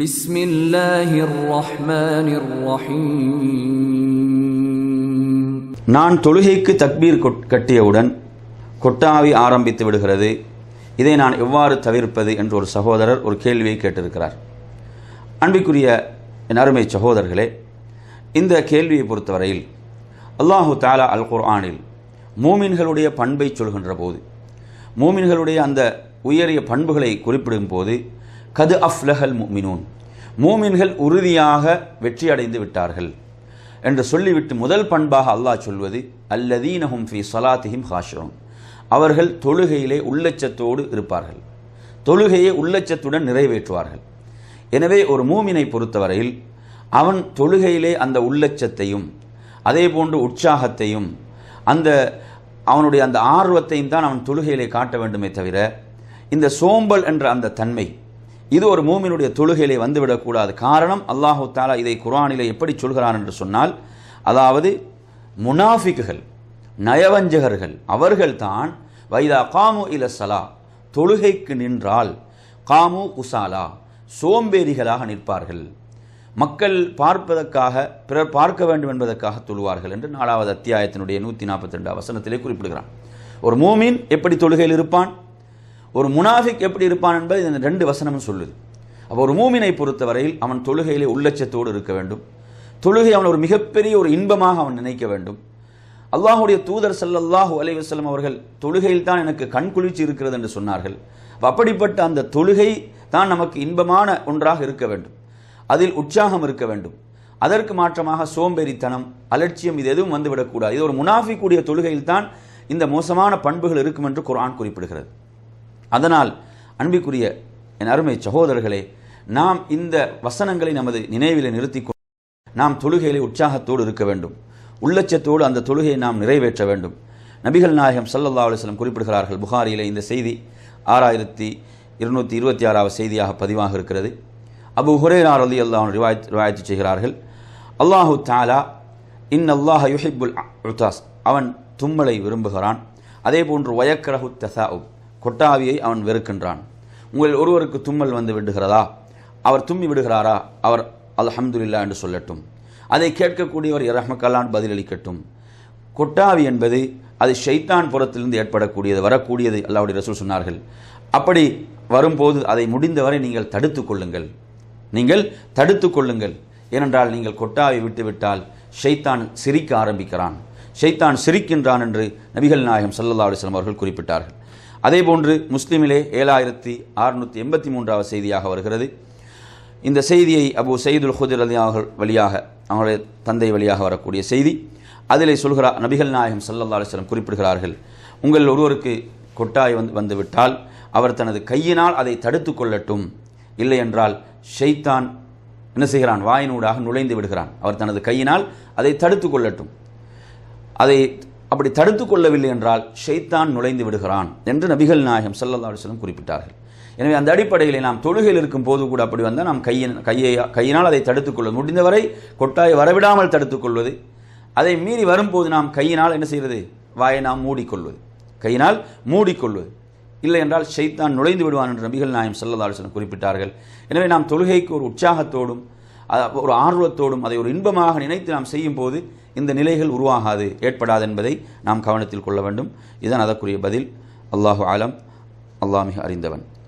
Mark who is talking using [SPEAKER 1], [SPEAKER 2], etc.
[SPEAKER 1] بسم الله الرحمن الرحيم
[SPEAKER 2] நான் தொழுகைக்கு தக்பீர் கொட்- கட்டியவுடன் கொட்டாவி ஆரம்பித்து விடுகிறது இதை நான் எவ்வாறு தவிர்ப்பது என்று ஒரு சகோதரர் ஒரு கேள்வியை கேட்டிருக்கிறார் அன்பிற்குரிய என் அருமை சகோதரர்களே இந்த கேள்வியை பொறுத்தவரையில் அல்லாஹு தாலா அல் குர்ஆனில் மூமின்களுடைய பண்பை சொல்கின்ற போது மூமின்களுடைய அந்த உயரிய பண்புகளை குறிப்பிடும் போது கது அஃப்லஹல் முமினூன் மூமின்கள் உறுதியாக வெற்றி அடைந்து விட்டார்கள் என்று சொல்லிவிட்டு முதல் பண்பாக அல்லாஹ் சொல்வது அல்லதீனஹும் ஃபி சலாத்திஹிம் ஹாஷிரூன். அவர்கள் தொழுகையிலே உள்ளச்சத்தோடு இருப்பார்கள். தொழுகையை உள்ளச்சத்துடன் நிறைவேற்றுவார்கள். எனவே ஒரு மூமினை பொறுத்தவரையில் அவன் தொழுகையிலே அந்த உள்ளச்சத்தையும் அதே போன்று உற்சாகத்தையும் அந்த அவனுடைய அந்த ஆர்வத்தையும் தான் அவன் தொழுகையிலே காட்ட வேண்டுமே தவிர இந்த சோம்பல் என்ற அந்த தன்மை இது ஒரு மூமினுடைய தொழுகையிலே வந்துவிடக்கூடாது காரணம் அல்லாஹு தாலா இதை குரானிலே எப்படி சொல்கிறான் என்று சொன்னால் அதாவது முனாஃபிக்குகள் நயவஞ்சகர்கள் அவர்கள்தான் வைதா காமு இல சலா தொழுகைக்கு நின்றால் காமு குசாலா சோம்பேறிகளாக நிற்பார்கள். மக்கள் பார்ப்பதற்காக பிறர் பார்க்க வேண்டும் என்பதற்காக தொழுவார்கள் என்று நாலாவது அத்தியாயத்தினுடைய நூற்றி நாற்பத்தி ரெண்டு வசனத்திலே குறிப்பிடுகிறான். ஒரு மூமின் எப்படி தொழுகையில் இருப்பான்? ஒரு முனாஃபிக் எப்படி இருப்பான் என்பது இந்த ரெண்டு வசனமும் சொல்லுது. அப்போ ஒரு மூமினை பொறுத்தவரையில் அவன் தொழுகையிலே உள்ளச்சத்தோடு இருக்க வேண்டும். தொழுகை அவன் ஒரு மிகப்பெரிய ஒரு இன்பமாக அவன் நினைக்க வேண்டும். அல்லாஹுடைய தூதர் ஸல்லல்லாஹு அலைஹி அவர்கள் தொழுகையில் தான் எனக்கு கண் குளிர்ச்சி இருக்கிறது என்று சொன்னார்கள். அப்படிப்பட்ட அந்த தொழுகை தான் நமக்கு இன்பமான ஒன்றாக இருக்க வேண்டும். அதில் உற்சாகம் இருக்க வேண்டும். அதற்கு மாற்றமாக சோம்பேறித்தனம் அலட்சியம் இது எதுவும் வந்துவிடக்கூடாது. இது ஒரு முனாஃபிக்குடைய தொழுகையில் தான் இந்த மோசமான பண்புகள் இருக்கும் என்று குரான் குறிப்பிடுகிறது. அதனால் அன்பிற்குரிய என் அருமை சகோதரர்களே நாம் இந்த வசனங்களை நமது நினைவில் நிறுத்திக் கொண்டு நாம் தொழுகையிலே உற்சாகத்தோடு இருக்க வேண்டும். உள்ளச்சத்தோடு அந்த தொழுகையை நாம் நிறைவேற்ற வேண்டும். நபிகள் நாயகம் சல்லல்லா அலுவலம் குறிப்பிடுகிறார்கள் புகாரியிலே இந்த செய்தி ஆறாயிரத்தி இருநூற்றி இருபத்தி ஆறாவது செய்தியாக பதிவாக இருக்கிறது. அபு ஹுரேரா அலி அல்லாஹ் ரிவாயத் ரிவாயத்து செய்கிறார்கள் அல்லாஹு தாலா இன் அல்லாஹ் யுஹிபுல் உத்தாஸ் அவன் தும்மலை விரும்புகிறான். அதே போன்று வயக்கரஹு தசாஉ கொட்டாவியை அவன் வெறுக்கின்றான். உங்கள் ஒருவருக்கு தும்மல் வந்து விடுகிறதா? அவர் தும்மி விடுகிறாரா? அவர் அல்ஹம்துலில்லா என்று சொல்லட்டும். அதை கேட்கக்கூடியவர் இரஹமக்கல்லான் பதிலளிக்கட்டும். கொட்டாவி என்பது அது ஷைத்தான் புறத்திலிருந்து ஏற்படக்கூடியது வரக்கூடியது அல்லாவுடைய ரசூல் சொன்னார்கள். அப்படி வரும்போது அதை முடிந்தவரை நீங்கள் தடுத்து கொள்ளுங்கள். நீங்கள் தடுத்துக் கொள்ளுங்கள். ஏனென்றால் நீங்கள் கொட்டாவை விட்டுவிட்டால் ஷைத்தான் சிரிக்க ஆரம்பிக்கிறான். ஷைத்தான் சிரிக்கின்றான் என்று நபிகள் நாயகம் ஸல்லல்லாஹு அலைஹி அவர்கள் குறிப்பிட்டார்கள். அதேபோன்று முஸ்லிமிலே ஏழாயிரத்தி அறுநூற்றி எண்பத்தி மூன்றாவது செய்தியாக வருகிறது. இந்த செய்தியை அபு சயீதுல் ஹுதிர் அலி அவர்கள் வழியாக அவருடைய தந்தை வழியாக வரக்கூடிய செய்தி. அதிலே சொல்கிறார் நபிகள் நாயகம் ஸல்லல்லாஹு அலைஹி குறிப்பிடுகிறார்கள் உங்கள் ஒருவருக்கு கொட்டாய் வந்து வந்துவிட்டால் அவர் தனது கையினால் அதை தடுத்து கொள்ளட்டும். இல்லை என்றால் ஷெய்தான் என்ன செய்கிறான்? வாயினூடாக நுழைந்து விடுகிறான். அவர் தனது கையினால் அதை தடுத்து கொள்ளட்டும். அதை அப்படி தடுத்து கொள்ளவில்லை என்றால் ஷைத்தான் நுழைந்து விடுகிறான் என்று நபிகள் நாயகம் ஸல்லல்லாஹு அலைஹி குறிப்பிட்டார்கள். எனவே அந்த அடிப்படையில் நாம் தொழுகையில் இருக்கும் போது கூட அப்படி வந்தால் நாம் கையின் கையை கையினால் அதை தடுத்துக் கொள்வது. முடிந்தவரை கொட்டாயை வரவிடாமல் தடுத்துக் கொள்வது. அதை மீறி வரும்போது நாம் கையினால் என்ன செய்வது? வாயை நாம் மூடிக்கொள்வது. கையினால் மூடிக்கொள்வது. இல்லை என்றால் ஷைத்தான் நுழைந்து விடுவான் என்று நபிகள் நாயம் ஸல்லல்லாஹு அலைஹி குறிப்பிட்டார்கள். எனவே நாம் தொழுகைக்கு ஒரு உற்சாகத்தோடும் ஒரு ஆர்வத்தோடும் அதை ஒரு இன்பமாக நினைத்து நாம் செய்யும் போது இந்த நிலைகள் உருவாகாது ஏற்படாது என்பதை நாம் கவனத்தில் கொள்ள வேண்டும். இதுதான் அதற்குரிய பதில். அல்லாஹு ஆலம். அல்லாஹ் மிக அறிந்தவன்.